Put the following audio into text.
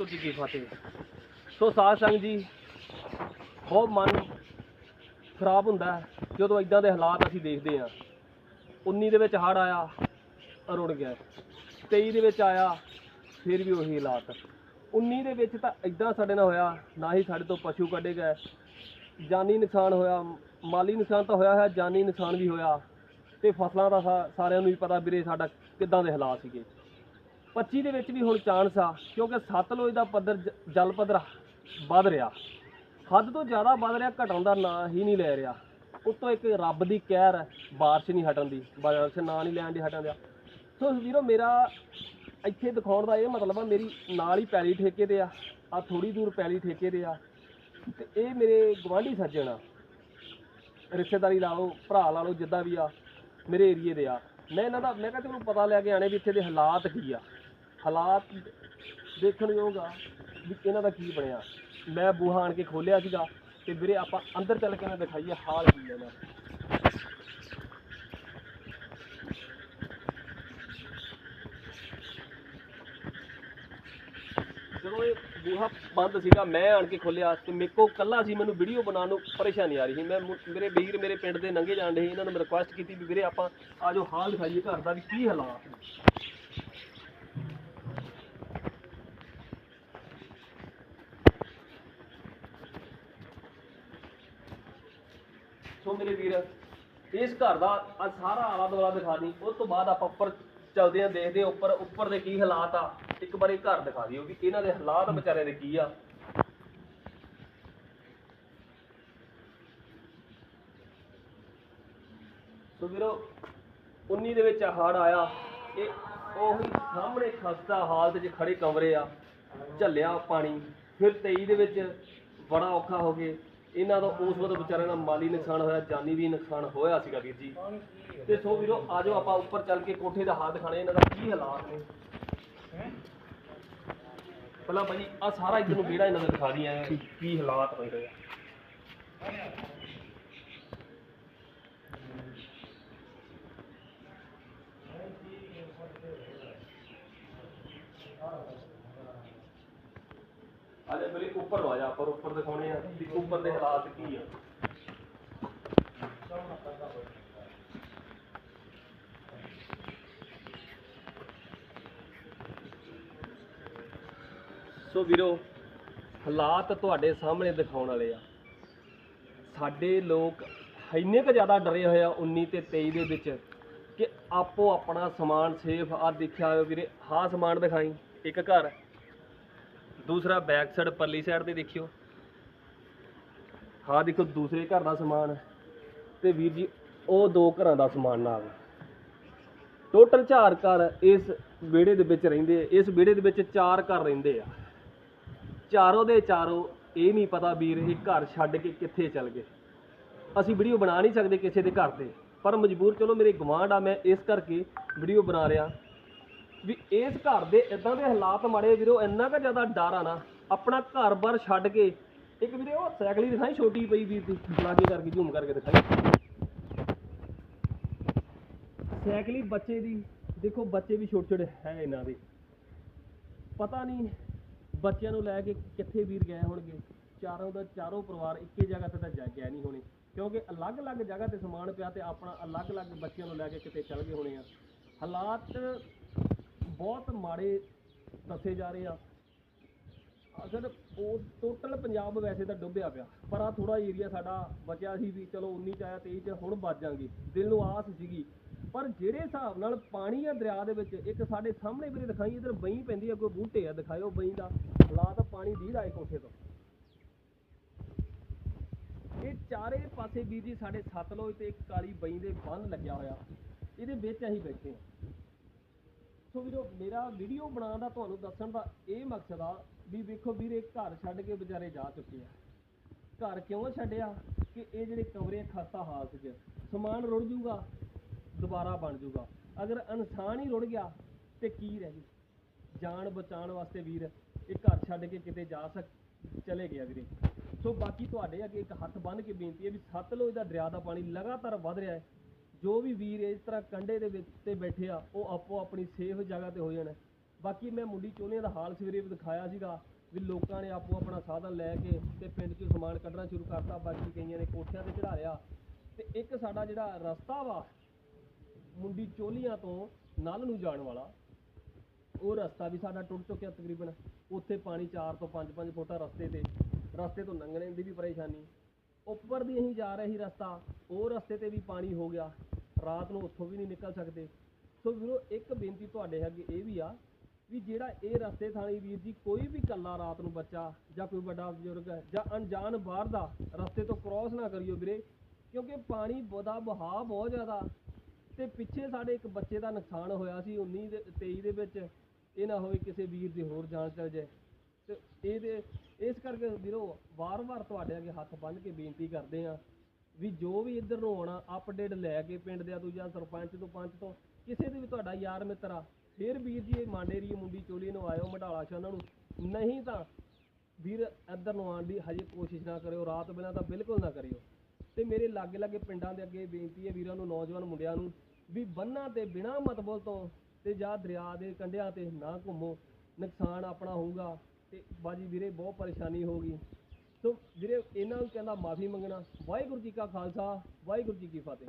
ਵਾਹਿਗੁਰੂ ਜੀ ਕੀ ਫਤਿਹ ਸੋ ਸਾਧ ਸੰਗ ਜੀ, ਬਹੁਤ ਮਨ ਖਰਾਬ ਹੁੰਦਾ ਜਦੋਂ ਇਦਾਂ ਦੇ ਹਾਲਾਤ ਅਸੀਂ ਦੇਖਦੇ ਹਾਂ। 19 ਦੇ ਵਿੱਚ ਹੜ੍ਹ ਆਇਆ ਰੁੜ ਗਿਆ। 23 ਦੇ ਵਿੱਚ ਆਇਆ, ਫਿਰ ਵੀ ਉਹੀ ਹਾਲਾਤ। 19 ਦੇ ਵਿੱਚ ਤਾਂ ਇਦਾਂ ਸਾਡੇ ਨਾਲ ਹੋਇਆ, ਨਾ ਹੀ ਸਾਡੇ ਤੋਂ ਪਸ਼ੂ ਕੱਢੇ ਗਏ। ਜਾਨੀ ਨੁਕਸਾਨ ਹੋਇਆ, ਮਾਲੀ ਨੁਕਸਾਨ ਤਾਂ ਹੋਇਆ ਹੈ, ਜਾਨੀ ਨੁਕਸਾਨ ਵੀ ਹੋਇਆ। ਤੇ ਫਸਲਾਂ ਦਾ ਸਾ- ਸਾਰਿਆਂ ਨੂੰ ਵੀ ਪਤਾ ਵੀਰੇ ਸਾਡਾ ਕਿੱਦਾਂ ਦੇ ਹਾਲਾਤ ਸੀਗੇ। 25 ਦੇ ਵਿੱਚ ਵੀ ਹੁਣ ਚਾਂਸ ਆ, ਕਿਉਂਕਿ ਸਤਲੁਜ ਦਾ ਪੱਧਰ ਜ- ਜਲ ਪੱਧਰ ਵੱਧ ਰਿਹਾ। ਹੱਦ ਤੋਂ ਜ਼ਿਆਦਾ ਵੱਧ ਰਿਹਾ ਘਟਣ ਦਾ ਨਾਂ ਹੀ ਨਹੀਂ ਲੈ ਰਿਹਾ। ਉੱਤੋਂ ਇੱਕ ਰੱਬ ਦੀ ਕਹਿਰ ਹੈ ਬਾਰਿਸ਼ ਨਹੀਂ ਹਟਣ ਦੀ, ਬਾਰਿਸ਼ ਨਾਂ ਨਹੀਂ ਲੈਣ ਦੀ ਹਟਣ ਦਾ ਸੋ ਵੀਰੋ, ਮੇਰਾ ਇੱਥੇ ਦਿਖਾਉਣ ਦਾ ਇਹ ਮਤਲਬ ਆ, ਮੇਰੀ ਨਾਲ ਹੀ ਪੈਲੀ ਠੇਕੇ ਤੇ ਆ ਆ ਥੋੜੀ ਦੂਰ ਪੈਲੀ ਠੇਕੇ ਤੇ ਆ। ਤੇ ਇਹ ਮੇਰੇ ਗਵਾਂਢੀ ਸੱਜਣ ਆ। ਰਿਸ਼ਤੇਦਾਰੀ ਲਾ ਲਓ, ਭਰਾ ਲਾ ਲਓ, ਜਿੱਦਾਂ ਵੀ ਆ, ਮੇਰੇ ਏਰੀਏ ਦੇ ਆ। ਮੈਂ ਇਹਨਾਂ ਦਾ, ਮੈਂ ਕਿਹਾ ਤੈਨੂੰ ਪਤਾ ਲੈ ਕੇ ਆਣੇ ਵੀ ਇੱਥੇ ਦੇ ਹਾਲਾਤ ਕੀ ਆ। ਹਾਲਾਤ ਦੇਖਣ ਯੋਗ ਆ ਵੀ ਇਹਨਾਂ ਦਾ ਕੀ ਬਣਿਆ। ਮੈਂ ਬੂਹਾ ਆਣ ਕੇ ਖੋਲਿਆ ਸੀਗਾ ਤੇ ਵੀਰੇ ਆਪਾਂ ਅੰਦਰ ਚੱਲ ਕੇ ਨਾ ਦਿਖਾਈਏ ਹਾਲ ਕੀ ਹੈ ਨਾ ਜਦੋਂ ਇਹ ਬੂਹਾ ਬੰਦ ਸੀਗਾ, ਮੈਂ ਆਣ ਕੇ ਖੋਲਿਆ ਤੇ ਮੇਰੇ ਕੋਲ ਕੱਲਾ ਸੀ, ਮੈਨੂੰ ਵੀਡੀਓ ਬਣਾਉਣ ਨੂੰ ਪਰੇਸ਼ਾਨੀ ਆ ਰਹੀ ਸੀ। ਮੈਂ ਮੁ- ਮੇਰੇ ਵੀਰ ਮੇਰੇ ਪਿੰਡ ਦੇ ਨੰਗੇ ਜਾਣ ਦੇ ਇਹਨਾਂ ਨੂੰ ਮੈਂ ਰਿਕੁਐਸਟ ਕੀਤੀ ਵੀ ਵੀਰੇ ਆਪਾਂ ਆ ਜੋ ਹਾਲ ਦਿਖਾਈਏ ਘਰ ਦਾ ਵੀ ਕੀ ਹਾਲਾਤ ਨੇ। ਸੋ ਮੇਰੇ ਵੀਰ, ਇਸ ਘਰ ਦਾ ਆ ਸਾਰਾ ਆਲਾ ਦੁਆਲਾ ਦਿਖਾ ਦੀ। ਉਸ ਤੋਂ ਬਾਅਦ ਆਪਾਂ ਉੱਪਰ ਚੱਲਦੇ ਆਂ, ਦੇਖਦੇ ਆਂ ਉੱਪਰ ਉੱਪਰ ਦੇ ਕੀ ਹਾਲਾਤ ਆ। ਇੱਕ ਵਾਰੀ ਘਰ ਦਿਖਾ ਦਿਓ ਵੀ ਇਹਨਾਂ ਦੇ ਹਾਲਾਤ ਵਿਚਾਰੇ ਦੇ ਕੀ ਆ। ਸੋ ਵੀਰੋ 19 ਦੇ ਵਿੱਚ ਹੜ ਆਇਆ। ਇਹ ਉਹੀ ਸਾਹਮਣੇ ਖਸਤਾ ਹਾਲਤ 'ਚ ਖੜੇ ਕਮਰੇ ਆ। ਝੱਲਿਆ ਪਾਣੀ। ਫਿਰ 23 ਦੇ ਵਿੱਚ ਬੜਾ ਔਖਾ ਹੋ ਗਏ ਇਹਨਾਂ ਦਾ ਉਸ ਵਕਤ ਵਿਚਾਰਿਆਂ ਦਾ ਮਾਲੀ ਨੁਕਸਾਨ ਹੋਇਆ ਜਾਨੀ ਵੀ ਨੁਕਸਾਨ ਹੋਇਆ ਸੀਗਾ ਵੀਰ ਜੀ। ਤੇ ਸੋ ਵੀਰੋ ਆਜੋ ਆਪਾਂ ਉੱਪਰ ਚੱਲ ਕੇ ਕੋਠੇ ਦਾ ਹਾਲ ਦਿਖਾਣੇ ਇਹਨਾਂ ਦਾ ਕੀ ਹਾਲਾਤ ਨੇ। ਪਹਿਲਾਂ ਭਾਜੀ ਆ ਸਾਰਾ ਇੱਧਰ ਨੂੰ ਵਿਹੜਾ ਇਹਨਾਂ ਦਾ ਦਿਖਾ ਦਈਏ ਕੀ ਹਾਲਾਤ ਹੋਏ ਹੋਏ ਆ। ਅਜੇ ਮੇਰੇ ਉੱਪਰ ਨੂੰ ਆ ਜਾ ਪਰ ਉੱਪਰ ਦਿਖਾਉਣੇ ਆ, ਵੀ ਉੱਪਰ ਦੇ ਹਾਲਾਤ ਕੀ ਆ। ਸੋ ਵੀਰੋ, ਹਾਲਾਤ ਤੁਹਾਡੇ ਸਾਹਮਣੇ ਦਿਖਾਉਣ ਵਾਲੇ ਆ। ਸਾਡੇ ਲੋਕ ਇੰਨੇ ਕੁ ਜ਼ਿਆਦਾ ਡਰੇ ਹੋਏ ਆ 19 ਤੇ 23 ਦੇ ਵਿੱਚ ਕਿ ਆਪੋ ਆਪਣਾ ਸਮਾਨ ਸੇਫ ਆ, ਦੇਖਿਆ ਹੋਇਆ ਵੀਰੇ। ਹਾਂ ਸਮਾਨ ਦਿਖਾਈ, ਇੱਕ ਘਰ। ਦੂਸਰਾ ਬੈਕ ਸਾਈਡ ਪਰਲੀ ਸਾਈਡ ਤੇ ਦੇਖਿਓ। ਹਾਂ ਦੇਖੋ ਦੂਸਰੇ ਘਰ ਦਾ ਸਮਾਨ ਤੇ ਵੀਰ ਜੀ, ਉਹ ਦੋ ਘਰਾਂ ਦਾ ਸਮਾਨ ਨਾਲ ਟੋਟਲ ਚਾਰ ਘਰ ਇਸ ਵਿਹੜੇ ਦੇ ਵਿੱਚ ਰਹਿੰਦੇ ਆ। ਇਸ ਵਿਹੜੇ ਦੇ ਵਿੱਚ ਚਾਰ ਘਰ ਰਹਿੰਦੇ ਆ। ਚਾਰੋਂ ਦੇ ਚਾਰੋਂ ਇਹ ਨਹੀਂ ਪਤਾ ਵੀਰ ਇਹ ਘਰ ਛੱਡ ਕੇ ਕਿੱਥੇ ਚਲ ਗਏ। ਅਸੀਂ ਵੀਡੀਓ ਬਣਾ ਨਹੀਂ ਸਕਦੇ ਕਿਸੇ ਦੇ ਘਰ ਤੇ। ਪਰ ਮਜਬੂਰ ਚਲੋ, ਮੇਰੇ ਗਵਾਂਢ ਆ, ਮੈਂ ਇਸ ਕਰਕੇ ਵੀਡੀਓ ਬਣਾ ਰਿਹਾ। ਵੀ ਇਸ ਘਰ ਦੇ ਇਦਾਂ ਦੇ ਹਾਲਾਤ ਮਾੜੇ ਵੀਰੋ, ਇੰਨਾ ਕੁ ਜ਼ਿਆਦਾ ਡਰ ਆ ਨਾ, ਆਪਣਾ ਘਰ-ਬਾਰ ਛੱਡ ਕੇ। ਇੱਕ ਵੀਰੇ, ਉਹ ਸਾਈਕਲ ਹੀ ਦਿਖਾਈ ਛੋਟੀ ਪਈ ਵੀਰ ਦੀ, ਲਾਗੇ ਕਰਕੇ ਝੂਮ ਕਰਕੇ ਦਿਖਾਈ। ਸਾਈਕਲ ਹੀ ਬੱਚੇ ਦੀ, ਦੇਖੋ ਬੱਚੇ ਵੀ ਛੋਟੇ ਛੋਟੇ ਹੈ ਇਹਨਾਂ ਦੇ। ਪਤਾ ਨਹੀਂ ਬੱਚਿਆਂ ਨੂੰ ਲੈ ਕੇ ਕਿੱਥੇ ਵੀਰ ਗਏ ਹੋਣਗੇ। ਚਾਰੋਂ ਦਾ ਚਾਰੋਂ ਪਰਿਵਾਰ ਇੱਕੇ ਜਗ੍ਹਾ ਤੇ ਤਾਂ ਜਾ ਗਿਆ ਨਹੀਂ ਹੋਣੇ, ਕਿਉਂਕਿ ਅਲੱਗ-ਅਲੱਗ ਜਗ੍ਹਾ ਤੇ ਸਮਾਨ ਪਿਆ ਤੇ ਆਪਣਾ ਅਲੱਗ-ਅਲੱਗ ਬੱਚਿਆਂ ਨੂੰ ਲੈ ਕੇ ਕਿਤੇ ਚੱਲ ਗਏ ਹੋਣੇ ਆ। ਹਾਲਾਤ ਬਹੁਤ ਮਾੜੇ ਦੱਸੇ ਜਾ ਰਹੇ ਆ। ਅਗਰ ਉਹ ਟੋਟਲ ਪੰਜਾਬ ਵੈਸੇ ਤਾਂ ਡੁੱਬਿਆ ਪਿਆ, ਪਰ ਆ ਥੋੜਾ ਏਰੀਆ ਸਾਡਾ ਬਚਿਆ ਸੀ ਵੀ ਚਲੋ 19 ਚ ਆਇਆ 23 ਚ ਹੁਣ ਬਚ ਜਾਾਂਗੇ ਦਿਲ ਨੂੰ ਆਸ ਸੀਗੀ। ਪਰ ਜਿਹੜੇ ਹਿਸਾਬ ਨਾਲ ਪਾਣੀ ਆ ਦਰਿਆ ਦੇ ਵਿੱਚ, ਇੱਕ ਸਾਡੇ ਸਾਹਮਣੇ ਵੀਰੇ ਦਿਖਾਈ, ਇਧਰ ਬਈ ਪੈਂਦੀ ਆ, ਕੋਈ ਬੂਟੇ ਆ, ਦਿਖਾਇਓ ਬਈ ਦਾ। ਹਾਲਾਤ ਪਾਣੀ ਦੀ ਦਾ ਕੋਠੇ ਤੋਂ। ਇਹ ਚਾਰੇ ਪਾਸੇ ਵੀਰ ਜੀ ਸਾਡੇ ਸਤਲੁਜ ਤੇ ਇੱਕ ਕਾਲੀ ਬਈ ਦੇ ਬੰਨ ਲੱਗਿਆ ਹੋਇਆ। ਇਹਦੇ ਵਿੱਚ ਅਸੀਂ ਬੈਠੇ ਹਾਂ ਸੋ ਵੀਰੋ, ਮੇਰਾ ਵੀਡੀਓ ਬਣਾਉਣ ਦਾ ਤੁਹਾਨੂੰ ਦੱਸਣ ਦਾ ਇਹ ਮਕਸਦ ਆ ਵੀ ਵੇਖੋ ਵੀਰੇ, ਘਰ ਛੱਡ ਕੇ ਵਿਚਾਰੇ ਜਾ ਚੁੱਕੇ ਆ। ਘਰ ਕਿਉਂ ਛੱਡਿਆ? ਕਿ ਇਹ ਜਿਹੜੇ ਕਮਰੇ ਖਸਤਾ ਹਾਲਤ 'ਚ ਸਮਾਨ ਰੁੜ ਜੂਗਾ ਦੁਬਾਰਾ ਬਣ ਜੂਗਾ ਅਗਰ ਇਨਸਾਨ ਹੀ ਰੁੜ ਗਿਆ, ਤੇ ਕੀ ਰਹਿ ਗਈ ਜਾਨ ਬਚਾਉਣ ਵਾਸਤੇ ਵੀਰ, ਇਹ ਘਰ ਛੱਡ ਕੇ ਕਿਤੇ ਜਾ ਸਕ, ਚਲੇ ਗਿਆ ਵੀਰੇ। ਸੋ ਬਾਕੀ ਤੁਹਾਡੇ ਅੱਗੇ ਇੱਕ ਹੱਥ ਬੰਨ੍ਹ ਕੇ ਬੇਨਤੀ ਹੈ ਵੀ ਸਤਲੁਜ ਦਾ ਦਰਿਆ ਦਾ ਪਾਣੀ ਲਗਾਤਾਰ ਵੱਧ ਰਿਹਾ ਹੈ। ਜੋ ਵੀ ਵੀਰ ਇਸ ਤਰ੍ਹਾਂ ਕੰਢੇ ਦੇ ਵਿੱਚ ਤੇ ਬੈਠੇ ਆ, ਉਹ ਆਪੋ ਆਪਣੀ ਸੇਫ ਜਗ੍ਹਾ ਤੇ ਹੋ ਜਾਣ। ਬਾਕੀ ਮੈਂ ਮੁੰਡੀ ਚੋਲੀਆਂ ਦਾ ਹਾਲ ਸਵੇਰੇ ਵੀ ਦਿਖਾਇਆ ਸੀਗਾ ਵੀ ਲੋਕਾਂ ਨੇ ਆਪੋ ਆਪਣਾ ਸਾਧਨ ਲੈ ਕੇ ਤੇ ਪਿੰਡ 'ਚੋਂ ਸਮਾਨ ਕੱਢਣਾ ਸ਼ੁਰੂ ਕਰਤਾ, ਬਾਕੀ ਕਈਆਂ ਨੇ ਕੋਠਿਆਂ ਤੇ ਚੜਾ ਲਿਆ। ਤੇ ਇੱਕ ਸਾਡਾ ਜਿਹੜਾ ਰਸਤਾ ਵਾ, ਮੁੰਡੀ ਚੋਲੀਆਂ ਤੋਂ ਨਲ ਨੂੰ ਜਾਣ ਵਾਲਾ, ਉਹ ਰਸਤਾ ਵੀ ਸਾਡਾ ਟੁੱਟ ਚੁੱਕਿਆ ਤਕਰੀਬਨ। ਉੱਥੇ ਪਾਣੀ 4 ਤੋਂ 5-5 ਫੁੱਟ ਆ ਰਸਤੇ ਤੇ, ਰਸਤੇ ਤੋਂ ਲੰਘਣੇ ਦੀ ਵੀ ਪਰੇਸ਼ਾਨੀ। ਉੱਪਰ ਦੀ ਅਸੀਂ ਜਾ ਰਹੇ ਸੀ ਰਸਤਾ, ਉਹ ਰਸਤੇ ਤੇ ਵੀ ਪਾਣੀ ਹੋ ਗਿਆ। ਰਾਤ ਨੂੰ ਉੱਥੋਂ ਵੀ ਨਹੀਂ ਨਿਕਲ ਸਕਦੇ। ਸੋ ਵੀਰੋ, ਇੱਕ ਬੇਨਤੀ ਤੁਹਾਡੇ ਅੱਗੇ ਇਹ ਵੀ ਆ ਵੀ ਜਿਹੜਾ ਇਹ ਰਸਤੇ ਥਾਣੀ ਵੀਰ ਜੀ ਕੋਈ ਵੀ ਕੱਲਾ ਰਾਤ ਨੂੰ ਬੱਚਾ ਜਾਂ ਕੋਈ ਵੱਡਾ ਬਜ਼ੁਰਗ ਜਾਂ ਅਣਜਾਣ ਬਾਹਰ ਦਾ ਰਸਤੇ ਤੋਂ ਕ੍ਰਾਸ ਨਾ ਕਰਿਓ ਵੀਰੇ, ਕਿਉਂਕਿ ਪਾਣੀ ਦਾ ਵਹਾਅ ਬਹੁਤ ਜ਼ਿਆਦਾ। ਤੇ ਪਿੱਛੇ ਸਾਡੇ ਇੱਕ ਬੱਚੇ ਦਾ ਨੁਕਸਾਨ ਹੋਇਆ ਸੀ 19 ਦੇ 23 ਦੇ ਵਿੱਚ। ਇਹ ਨਾ ਹੋਵੇ ਕਿਸੇ ਵੀਰ ਦੀ ਹੋਰ ਜਾਨ ਚਲ ਜਾਏ। ਤੇ ਇਹਦੇ ਇਸ ਕਰਕੇ ਵੀਰੋ, ਵਾਰ-ਵਾਰ ਤੁਹਾਡੇ ਅੱਗੇ ਹੱਥ ਬੰਨ੍ਹ ਕੇ ਬੇਨਤੀ ਕਰਦੇ ਆ ਵੀ ਜੋ ਵੀ ਇੱਧਰ ਨੂੰ ਆਉਣਾ ਅਪਡੇਟ ਲੈ ਕੇ ਪਿੰਡ ਦੇ ਤੋਂ ਜਾਂ ਸਰਪੰਚ ਤੋਂ, ਪੰਚ ਤੋਂ, ਕਿਸੇ ਦੇ ਵੀ ਤੁਹਾਡਾ ਯਾਰ ਮਿੱਤਰ ਆ, ਫਿਰ ਵੀਰ ਜੀ ਇਹ ਮਾਂਡੇਰੀ ਮੁੰਡੀ ਚੋਲੀ ਨੂੰ ਆਇਓ, ਮਢਾਲਾ ਸ਼ਾਨਾਂ ਨੂੰ। ਨਹੀਂ ਤਾਂ ਵੀਰ ਇੱਧਰ ਨੂੰ ਆਉਣ ਦੀ ਹਜੇ ਕੋਸ਼ਿਸ਼ ਨਾ ਕਰਿਓ, ਰਾਤ ਬਿਨਾਂ ਤਾਂ ਬਿਲਕੁਲ ਨਾ ਕਰਿਓ। ਤੇ ਮੇਰੇ ਲਾਗੇ ਲਾਗੇ ਪਿੰਡਾਂ ਦੇ ਅੱਗੇ ਬੇਨਤੀ ਹੈ ਵੀਰਾਂ ਨੂੰ, ਨੌਜਵਾਨ ਮੁੰਡਿਆਂ ਨੂੰ ਵੀ ਬੰਨਾਂ ਤੇ ਬਿਨਾਂ ਮਤਬਲ ਤੋਂ ਤੇ ਜਾਂ ਦਰਿਆ ਦੇ ਕੰਢਿਆਂ ਤੇ ਨਾ ਘੁੰਮੋ, ਨੁਕਸਾਨ ਆਪਣਾ ਹੋਊਗਾ। ਤੇ ਬਾਜੀ ਵੀਰੇ ਬਹੁਤ ਪਰੇਸ਼ਾਨੀ ਹੋ ਗਈ। ਸੋ ਵੀਰੇ ਇਹਨਾਂ ਨੂੰ ਕਹਿੰਦਾ ਮਾਫੀ ਮੰਗਣਾ। ਵਾਹਿਗੁਰੂ ਜੀ ਕਾ ਖਾਲਸਾ, ਵਾਹਿਗੁਰੂ ਜੀ ਕੀ ਫਤਿਹ।